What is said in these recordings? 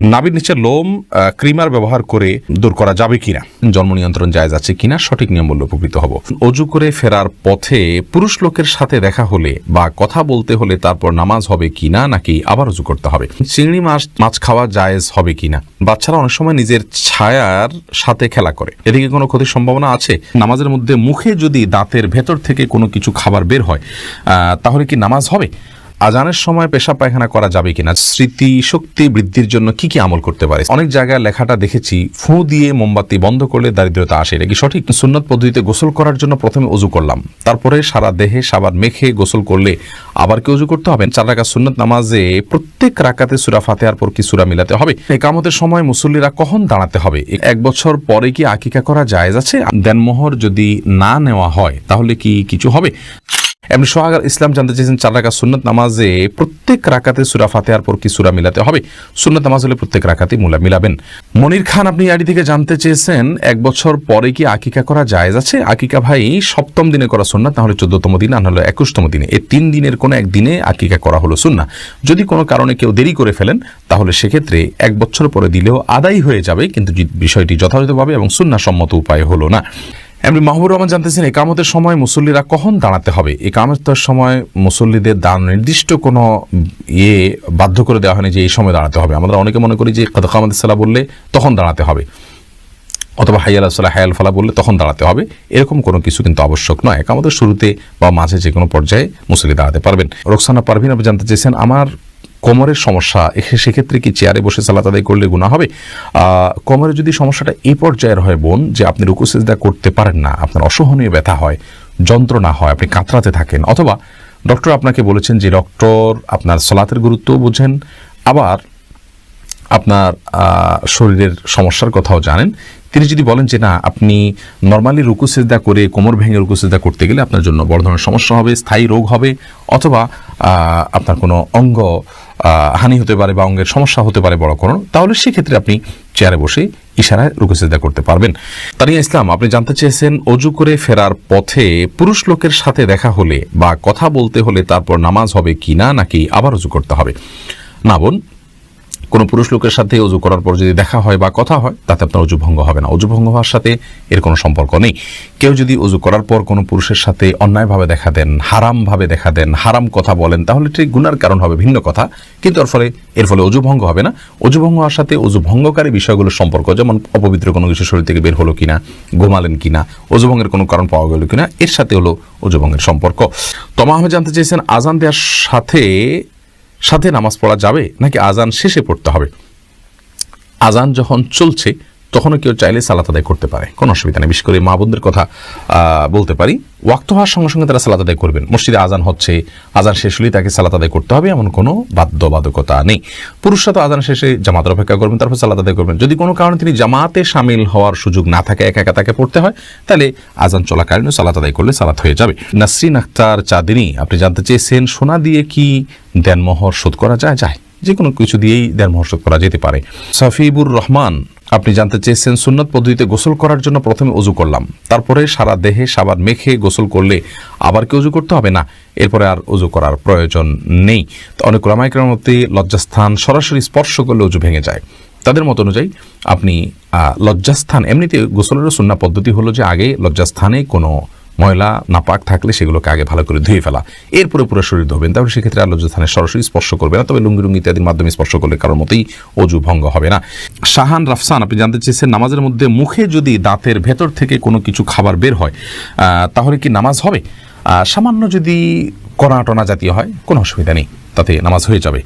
নাভির নিচে লোম ক্রিমার ব্যবহার করে দূর করা যাবে কিনা? জন্ম নিয়ন্ত্রণ জায়জ আছে কিনা? সঠিক নিয়ম বললে উপকৃত হব। অজু করে ফেরার পথে পুরুষ লোকের সাথে দেখা হলে বা কথা বলতে হলে তারপর নামাজ হবে কিনা নাকি আবার অজু করতে হবে? চিংড়ি মাছ মাছ খাওয়া জায়েজ হবে কিনা? বাচ্চারা অনেক সময় নিজের ছায়ার সাথে খেলা করে। এদিকে কোনো ক্ষতির সম্ভাবনা আছে? নামাজের মধ্যে মুখে যদি দাঁতের ভেতর থেকে কোনো কিছু খাবার বের হয় তাহলে কি নামাজ হবে? আজানের সময় পেশা পায়খানা করা যাবে কিনা? স্মৃতি শক্তি বৃদ্ধির জন্য কি কি আমল করতে পারে? অনেক জায়গায় লেখাটা দেখেছি, ফু দিয়ে মোমবাতি বন্ধ করলে দারিদ্রতা আসে। এটা কি সঠিক? সুন্নত পদ্ধতিতে গোসল করার জন্য প্রথমে অজু করলাম। তারপরে সারা দেহে সাবান মেখে গোসল করলে আবার কি অজু করতে হবে? চার রাকাত সুন্নত নামাজে প্রত্যেক রাকাতে সুরা ফাতেহার পর কি সুরা মিলাতে হবে? একামতের সময় মুসল্লিরা কখন দাঁড়াতে হবে? এক বছর পরে কি আকিকা করা জায়েজ আছে? দেনমোহর যদি না নেওয়া হয়, তাহলে কি কিছু হবে? এমনি সোহাগার ইসলাম জানতে চেয়েছেন চার রাকাত সুন্নত নামাজে প্রত্যেক রাকাতে সুরা ফাতেহার পর কি সুরা মিলাতে হবে? সুন্নত নামাজ হলে প্রত্যেক রাকাতে মুলা মিলাবেন। মনির খান, আপনি আইডি থেকে জানতে চেয়েছেন, এক বছর পরে কি আকিকা করা জায়েজ আছে? আকিকা ভাই, সপ্তম দিনে করা সুন্নাত না হলে চোদ্দতম দিন, আর হলো একুশতম দিনে। এই তিন দিনের কোনো এক দিনে আকিকা করা হলো সুন্না যদি কোনো কারণে কেউ দেরি করে ফেলেন, তাহলে সেক্ষেত্রে এক বছর পরে দিলেও আদায় হয়ে যাবে, কিন্তু বিষয়টি যথাযথভাবে এবং সুন্না সম্মত উপায় হলো না। এমনি মাহবুর রহমান জানতেছেন একামতের সময় মুসল্লিরা কখন দাঁড়াতে হবে? একামতের সময় মুসল্লিদের দাঁড় নির্দিষ্ট কোনো ইয়ে বাধ্য করে দেওয়া হয়নি যে এই সময় দাঁড়াতে হবে। আমরা অনেকে মনে করি যে কদকামত সালা বললে তখন দাঁড়াতে হবে অথবা হাইয়াল সাল্লাহ হায়াল ফালা বললে তখন দাঁড়াতে হবে। এরকম কোনো কিছু কিন্তু আবশ্যক নয়। একামতের শুরুতে বা মাঝে যে কোনো পর্যায়ে মুসল্লি দাঁড়াতে পারবেন। রোকসানা পারভিন আপনি জানতে চেয়েছেন, আমার কোমরের সমস্যা সেক্ষেত্রে কি চেয়ারে বসে সালাত আদায় করলে গুণা হবে? কোমরে যদি সমস্যাটা এই পর্যায়ের হয় বোন, যে আপনি রুকুসেজদা করতে পারেন না, আপনার অসহনীয় ব্যথা হয়, যন্ত্রণা হয়, আপনি কাতরাতে থাকেন, অথবা ডক্টর আপনাকে বলেছেন যে ডক্টর আপনার সলাতের গুরুত্ব বুঝেন। আবার আপনার শরীরের সমস্যার কথাও জানেন। তিনি যদি বলেন যে, না, আপনি নর্মালি রুকু করে কোমর ভেঙে রুকু করতে গেলে আপনার জন্য বড় ধরনের সমস্যা হবে, স্থায়ী রোগ হবে, অথবা আপনার কোনো অঙ্গ হানি হতে পারে বা অঙ্গের সমস্যা হতে পারে বড় কোনো তাহলে সেক্ষেত্রে আপনি চেয়ারে বসে ইশারায় রুকু করতে পারবেন। তানিয়া ইসলাম, আপনি জানতে চেয়েছেন অজু করে ফেরার পথে পুরুষ লোকের সাথে দেখা হলে বা কথা বলতে হলে তারপর নামাজ হবে কি না, নাকি আবার অজু করতে হবে? না বোন কোনো পুরুষ লোকের সাথে অজু করার পর যদি দেখা হয় বা কথা হয়, তাতে আপনার অজু ভঙ্গ হবে না। অজু ভঙ্গ হওয়ার সাথে এর কোনো সম্পর্ক নেই। কেউ যদি অজু করার পর কোনো পুরুষের সাথে অন্যায়ভাবে দেখা দেন, হারামভাবে দেখা দেন, হারাম কথা বলেন, তাহলে ঠিক গুনার কারণ হবে ভিন্ন কথা। কিন্তু এর ফলে এর ফলে অজু ভঙ্গ হবে না। অজু ভঙ্গ হওয়ার সাথে অজু ভঙ্গকারী বিষয়গুলোর সম্পর্ক, যেমন অপবিত্র কোনো কিছু শরীর থেকে বের হলো কিনা, ঘুমালেন কিনা, অজু ভঙ্গের কোনো কারণ পাওয়া গেল কিনা, এর সাথে হলো অজু ভঙ্গের সম্পর্ক। তমা আহমেদ জানতে চেয়েছেন, আজান দেওয়ার সাথে সাথে নামাজ পড়া যাবে নাকি আজান শেষে পড়তে হবে? আজান যখন চলছে তখনও কেউ চাইলে সালাত আদায় করতে পারে। কোনো অসুবিধা নেই। বিশেষ করে মা বোনদের কথা বলতে পারি। ওয়াক্ত হওয়ার সঙ্গে সঙ্গে তারা সালাত আদায় করবেন। মসজিদে আজান হচ্ছে আজান শেষ হলেই তাকে সালাত আদায় করতে হবে, এমন কোনো বাধ্যবাধকতা নেই। পুরুষরা তো আজান শেষে জামাতের অপেক্ষা করবেন, তারপর সালাত আদায় করবেন। যদি কোনো কারণে তিনি জামাতে সামিল হওয়ার সুযোগ না থাকে, একা একা তাকে পড়তে হয়, তাহলে আজান চলাকালীনও সালাত আদায় করলে সালাত হয়ে যাবে। নাসরিন আখতার চাঁদিনী, আপনি জানতে চেয়েছেন, সোনা দিয়ে কি দেনমোহর শোধ করা যায়? যায়। যে কোনো কিছু দিয়েই দেন মহসদ করা যেতে পারে। সাফিবুর রহমান আপনি জানতে চেয়েছেন, সুন্নত পদ্ধতিতে গোসল করার জন্য প্রথমে অজু করলাম। তারপরে সারা দেহে সাবান মেখে গোসল করলে আবার কি অজু করতে হবে? না, এরপরে আর অজু করার প্রয়োজন নেই। তো অনেক রামায়িকের মধ্যে লজ্জাস্থান সরাসরি স্পর্শ করলে অজু ভেঙে যায়। তাদের মত অনুযায়ী আপনি লজ্জাস্থান, এমনিতে গোসলেরও সুন্না পদ্ধতি হলো যে আগে লজ্জাস্থানে কোনো ময়লা, নাপাক থাকলে সেগুলোকে আগে ভালো করে ধুয়ে ফেলা। এরপরে পুরো শরীর ধোবেন। তাহলে সেক্ষেত্রে আর স্থানে সরাসরি স্পর্শ করবে না। তবে লুঙ্গি লুঙ্গি ইত্যাদির মাধ্যমে স্পর্শ করলে কারোর মতেই অজু ভঙ্গ হবে না। শাহান রাফসান, আপনি জানতে চেয়েছেন নামাজের মধ্যে মুখে যদি দাঁতের ভেতর থেকে কোনো কিছু খাবার বের হয় তাহলে কি নামাজ হবে? সামান্য যদি কণা টনা জাতীয় হয়, কোনো অসুবিধা নেই। তাতে নামাজ হয়ে যাবে।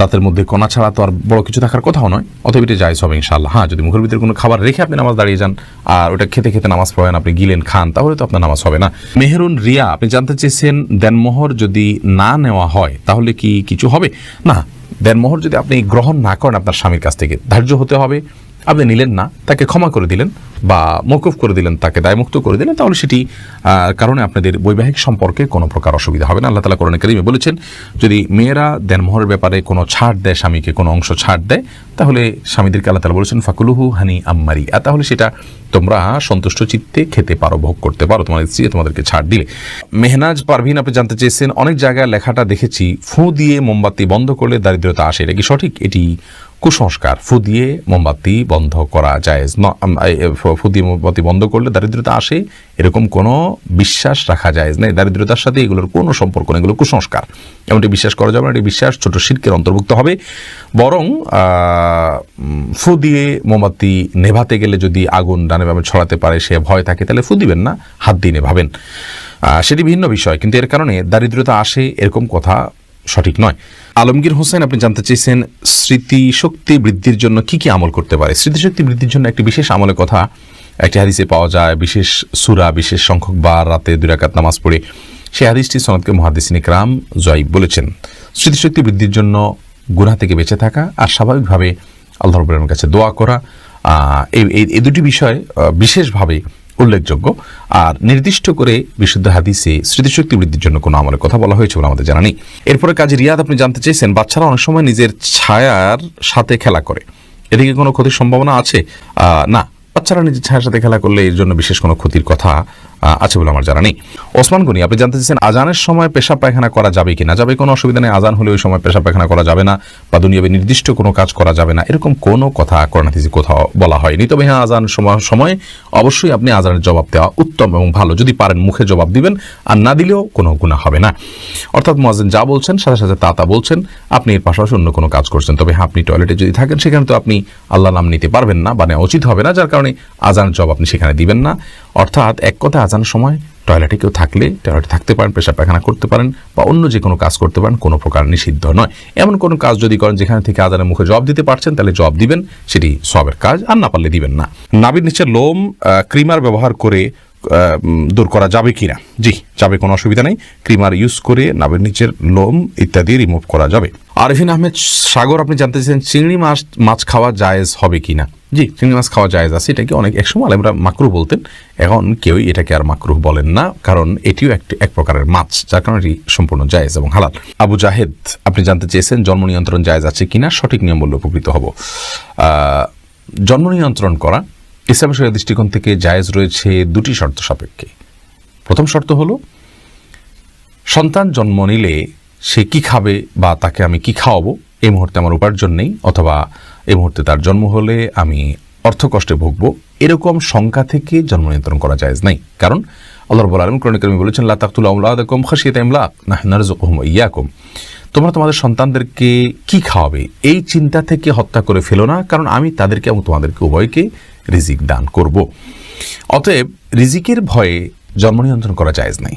দাঁতের মধ্যে কণা ছাড়া তো আর বড় কিছু থাকার কথাও নয়। অতএব এটা জায়জ হবে ইনশাল্লাহ হ্যাঁ যদি মুখের ভিতরে কোনো খাবার রেখে আপনি নামাজ দাঁড়িয়ে যান আর ওটা খেতে খেতে নামাজ পড়েন, আপনি গিলেন, খান, তাহলে তো আপনার নামাজ হবে না। মেহরুন রিয়া, আপনি জানতে চেয়েছেন দেনমোহর যদি না নেওয়া হয়, তাহলে কি কিছু হবে? না, দেনমোহর যদি আপনি গ্রহণ না করেন আপনার স্বামীর কাছ থেকে, ধার্য হতে হবে। আপনি নিলেন না, তাকে ক্ষমা করে দিলেন বা মকুফ করে দিলেন, তাকে দায়মুক্ত করে দিলেন, তাহলে সেটি কারণে আপনাদের বৈবাহিক সম্পর্কে কোনো প্রকার অসুবিধা হবে না। আল্লাহ তালা কোরআন করিমে বলেছেন, যদি মেয়েরা দেনমোহরের ব্যাপারে কোনো ছাড় দেয় স্বামীকে, কোনো অংশ ছাড় দেয়, তাহলে স্বামীদেরকে আল্লাহ তালা বলেছেন, ফাকুলুহু হানি আম্মারি। আর তাহলে সেটা তোমরা সন্তুষ্ট চিত্তে খেতে পারো, ভোগ করতে পারো, তোমার স্ত্রী তোমাদেরকে ছাড় দিলে। মেহনাজ পারভিন, আপনি জানতে চেয়েছেন, অনেক জায়গায় লেখাটা দেখেছি, ফু দিয়ে মোমবাতি বন্ধ করলে দারিদ্রতা আসে, এটা কি সঠিক? এটি কুসংস্কার ফু দিয়ে মোমবাতি বন্ধ করা যায় ফু দিয়ে মোমবাতি বন্ধ করলে দারিদ্রতা আসে, এরকম কোনো বিশ্বাস রাখা যায় না দারিদ্রতার সাথে এগুলোর কোনো সম্পর্ক নেই, এগুলো কুসংস্কার। এমনটি বিশ্বাস করা যাবে না, এটি বিশ্বাস ছোট শিল্পের অন্তর্ভুক্ত হবে। বরং ফু দিয়ে মোমবাতি নেভাতে গেলে যদি আগুন ডানে বামে ছড়াতে পারে, সে ভয় থাকে, তাহলে ফু দিবেন না, হাত দিয়ে নেভাবেন। সেটি ভিন্ন বিষয়, কিন্তু এর কারণে দারিদ্রতা আসে, এরকম কথা সঠিক নয়। আলমগীর হোসেন, আপনি জানতে চেয়েছেন স্মৃতিশক্তি বৃদ্ধির জন্য কি কি আমল করতে পারে। স্মৃতিশক্তি বৃদ্ধির জন্য একটি বিশেষ আমলের কথা একটি হাদিসে পাওয়া যায়, বিশেষ সুরা, বিশেষ সংখ্যক বার, রাতে দুই রাকাত নামাজ পড়ে। সেই হাদিসটি সনদকে মহাদিসিন ইকরাম জয়ীব বলেছেন। স্মৃতিশক্তি বৃদ্ধির জন্য গুনাহ থেকে বেঁচে থাকা আর স্বাভাবিকভাবে আল্লাহ কাছে দোয়া করা এই দুটি বিষয় বিশেষভাবে উল্লেখযোগ্য। আর নির্দিষ্ট করে বিশুদ্ধ হাদিসে স্মৃতিশক্তি বৃদ্ধির জন্য কোনো আমলের কথা বলা হয়েছে বলে আমাদের জানা নেই। এরপরে কাজী রিয়াদ, আপনি জানতে চেয়েছেন, বাচ্চারা অনেক সময় নিজের ছায়ার সাথে খেলা করে। এদিকে কোনো ক্ষতির সম্ভাবনা আছে? না, বাচ্চারা নিজের ছায়ার সাথে খেলা করলে এর জন্য বিশেষ কোনো ক্ষতির কথা আছে বলে আমার জানা নেই। ওসমান গনি, আপনি জানতে চাইছেন আজানের সময় পেশাব পায়খানা করা যাবে কি না? যাবে কোনো অসুবিধা নেই, আজান হলে ওই সময় পেশাব পায়খানা করা যাবে না বা দুনিয়াবে নির্দিষ্ট কোনো কাজ করা যাবে না। এরকম কোনো কথা করোনাথিসি কোথাও বলা হয়নি। তবে হ্যাঁ আজান সময় সময় অবশ্যই আপনি আজানের জবাব দেওয়া উত্তম এবং ভালো। যদি পারেন মুখে জবাব দিবেন, আর না দিলেও কোনো গুণা হবে না। অর্থাৎ মোয়াজেন যা বলছেন, সাথে সাথে তা তা বলছেন, আপনি এর পাশাপাশি অন্য কোনো কাজ করছেন। তবে হ্যাঁ আপনি টয়লেটে যদি থাকেন, সেখানে তো আপনি আল্লাহ নাম নিতে পারবেন না বা নেওয়া উচিত হবে না, যার কারণে আজানের জবাব আপনি সেখানে দিবেন না। অর্থাৎ এক কথা আজানের সময় টয়লেটে কেউ থাকলে টয়লেটে থাকতে পারেন পেশা পায়খানা করতে পারেন, বা অন্য যে কোনো কাজ করতে পারেন, কোনো প্রকার নিষিদ্ধ নয়। এমন কোনো কাজ যদি করেন যেখানে থেকে আজানের মুখে জব দিতে পারছেন, তাহলে জব দিবেন, সেটি সবের কাজ, আর না পারলে দিবেন না। নাবির নিচে লোম ক্রিমার ব্যবহার করে দূর করা যাবে কি না জি, যাবে, কোনো অসুবিধা নেই। ক্রিমার ইউজ করে নাবের নিচের লোম ইত্যাদি রিমুভ করা যাবে। আরফিন আহমেদ সাগর, আপনি জানতে চাইছেন চিংড়ি মাছ মাছ খাওয়া জায়েজ হবে কিনা? জি, চিংড়ি মাছ খাওয়া জায়েজ আছে এটাকে অনেক একসময় আমরা মাকরু বলতেন। এখন কেউই এটাকে আর মাকরু বলেন না, কারণ এটিও একটি, এক প্রকারের মাছ, যার কারণে এটি সম্পূর্ণ জায়েজ এবং হালাল। আবু জাহেদ, আপনি জানতে চেয়েছেন জন্ম নিয়ন্ত্রণ জায়েজ আছে কিনা? সঠিক নিয়ম বললে উপকৃত হব। জন্ম নিয়ন্ত্রণ করা, ইসলাম শরিয়া দৃষ্টিকোণ থেকে জায়েজ রয়েছে দুটি শর্ত সাপেক্ষে। প্রথম শর্ত হলো, সন্তান জন্ম নিলে সে কি খাবে বা তাকে আমি কি খাওয়াবো, এই মুহূর্তে আমার উপার্জন নেই, অথবা এই মুহূর্তে তার জন্ম হলে আমি অর্থ কষ্টে ভুগবো। এরকম শঙ্কা থেকে জন্ম নিয়ন্ত্রণ করা যায় নাই। কারণ আল্লাহ রব্বুল আলম ক্রণিকর্মী বলেছেন, লা তাকতুল আউলাদাকুম খাশিয়াতা ইমলাক নাহনু নারযুকুহুম ওয়া ইয়াকুম। তোমরা তোমাদের সন্তানদেরকে কি খাওয়াবে? এই চিন্তা থেকে হত্যা করে ফেলো না, কারণ আমি তাদেরকে এবং তোমাদেরকে উভয়কে রিজিক দান করব। অতএব রিজিকের ভয়ে জন্ম নিয়ন্ত্রণ করা জায়েজ নাই।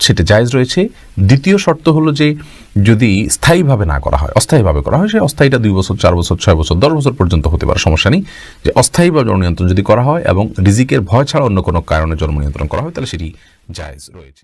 সেটা জায়জ রয়েছে। দ্বিতীয় শর্ত হলো যে, যদি স্থায়ীভাবে না করা হয়, অস্থায়ীভাবে করা হয়, সে অস্থায়ীটা দুই বছর, চার বছর, ছয় বছর, দশ বছর পর্যন্ত হতে পারে, সমস্যা নেই। যে অস্থায়ীভাবে জন্ম নিয়ন্ত্রণ যদি করা হয় এবং রিজিকের ভয় ছাড়া অন্য কোনো কারণে জন্ম নিয়ন্ত্রণ করা হয়, তাহলে সেটি জায়জ রয়েছে।